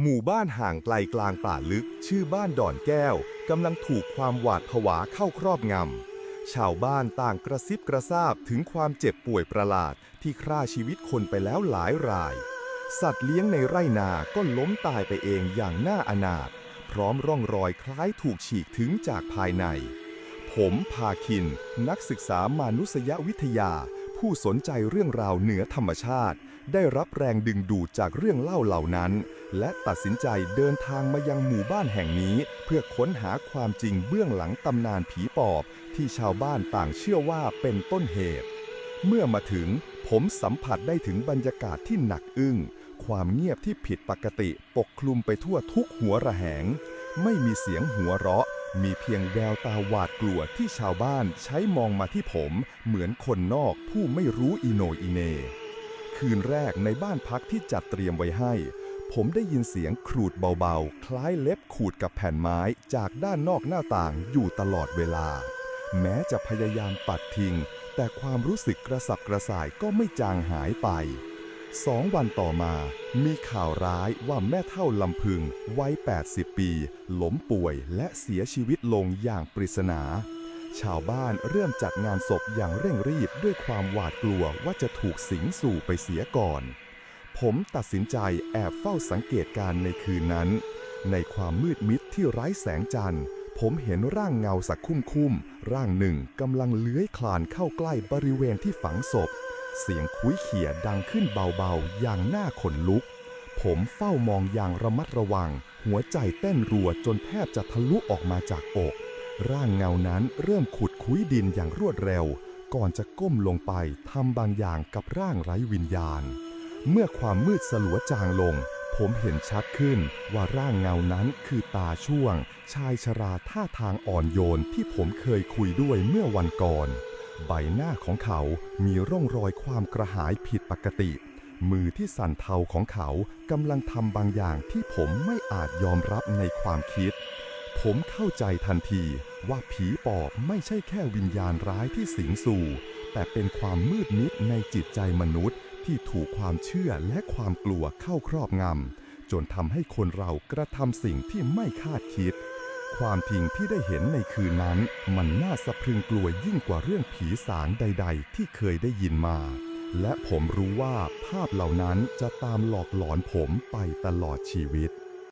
หมู่บ้านห่างไกลกลางป่าลึก ชื่อบ้านดอนแก้วกำลังถูกความหวาดผวาเข้าครอบงำ ชาวบ้านต่างกระซิบกระซาบถึงความเจ็บป่วยประหลาดที่ฆ่าชีวิตคนไปแล้วหลายราย สัตว์เลี้ยงในไร่นาก็ล้มตายไปเองอย่างน่าอนาถพร้อมร่องรอยคล้ายถูกฉีกถึงจากภายใน ผมพาคิน นักศึกษามานุษยวิทยา ผู้สนใจเรื่องราวเหนือธรรมชาติ ได้รับแรงดึงดูดจากเรื่องเล่าเหล่านั้น และตัดสินใจเดินทางมายังหมู่บ้านแห่งนี้ เพื่อค้นหาความจริงเบื้องหลังตำนานผีปอบ ที่ชาวบ้านต่างเชื่อว่าเป็นต้นเหตุ เมื่อมาถึงผมสัมผัสได้ถึงบรรยากาศที่หนักอึ้ง ความเงียบที่ผิดปกติปกคลุมไปทั่วทุกหัวระแหง ไม่มีเสียงหัวเราะ มีเพียงแววตาหวาดกลัวที่ชาวบ้านใช้มองมาที่ผม เหมือนคนนอกผู้ไม่รู้อีโนอีเน คืนแรกในบ้านพักที่จัดเตรียมไว้ให้ ผมได้ยินเสียงขูดเบาๆ คล้ายเล็บขูดกับแผ่นไม้จากด้านนอกหน้าต่างอยู่ตลอดเวลา แม้จะพยายามปัดทิ้งแต่ความรู้สึกกระสับกระส่ายก็ไม่จางหายไป สองวันต่อมามีข่าวร้ายว่าแม่เท่าลำพึงวัย 80 ปี ล้มป่วยและเสียชีวิตลงอย่างปริศนา ชาวบ้านเริ่มจัดงานศพอย่างเร่งรีบด้วยความหวาดกลัวว่าจะถูกสิงสู่ไปเสียก่อน ผมตัดสินใจแอบเฝ้าสังเกตการณ์ในคืนนั้น ในความมืดมิดที่ไร้แสงจันทร์ ผมเห็นร่างเงาสักคุ้มคุ้มๆร่างหนึ่งกำลังเลื้อยคลานเข้าใกล้บริเวณที่ฝังศพ เสียงคุ้ยเขี่ยดังขึ้นเบาๆ อย่างน่าขนลุก ผมเฝ้ามองอย่างระมัดระวัง หัวใจเต้นรัวจนแทบจะทะลุออกมาจากอก ร่างเงานั้นเริ่มขุดคุ้ยดินอย่างรวดเร็ว ก่อนจะก้มลงไปทำบางอย่างกับร่างไร้วิญญาณ เมื่อความมืดสลัวจางลง ผมเห็นชัดขึ้นว่าร่างเงานั้นคือตาช่วง ชายชราท่าทางอ่อนโยนที่ผมเคยคุยด้วยเมื่อวันก่อน ใบหน้าของเขามีร่องรอยความกระหายผิดปกติ มือที่สั่นเทาของเขากำลังทำบางอย่างที่ผมไม่อาจยอมรับในความคิด ผมเข้าใจทันทีว่าผีปอบไม่ใช่แค่วิญญาณร้ายที่สิงสู่ แต่เป็นความมืดมิดในจิตใจมนุษย์ ที่ถูกความเชื่อและความกลัวเข้าครอบงำจนทำให้คนเรากระทำสิ่งที่ไม่คาดคิด ความทิ้งที่ได้เห็นในคืนนั้น มันน่าสะพรึงกลัวยิ่งกว่าเรื่องผีสางใด ๆ ที่เคยได้ยินมา และผมรู้ว่าภาพเหล่านั้นจะตามหลอกหลอนผมไปตลอดชีวิต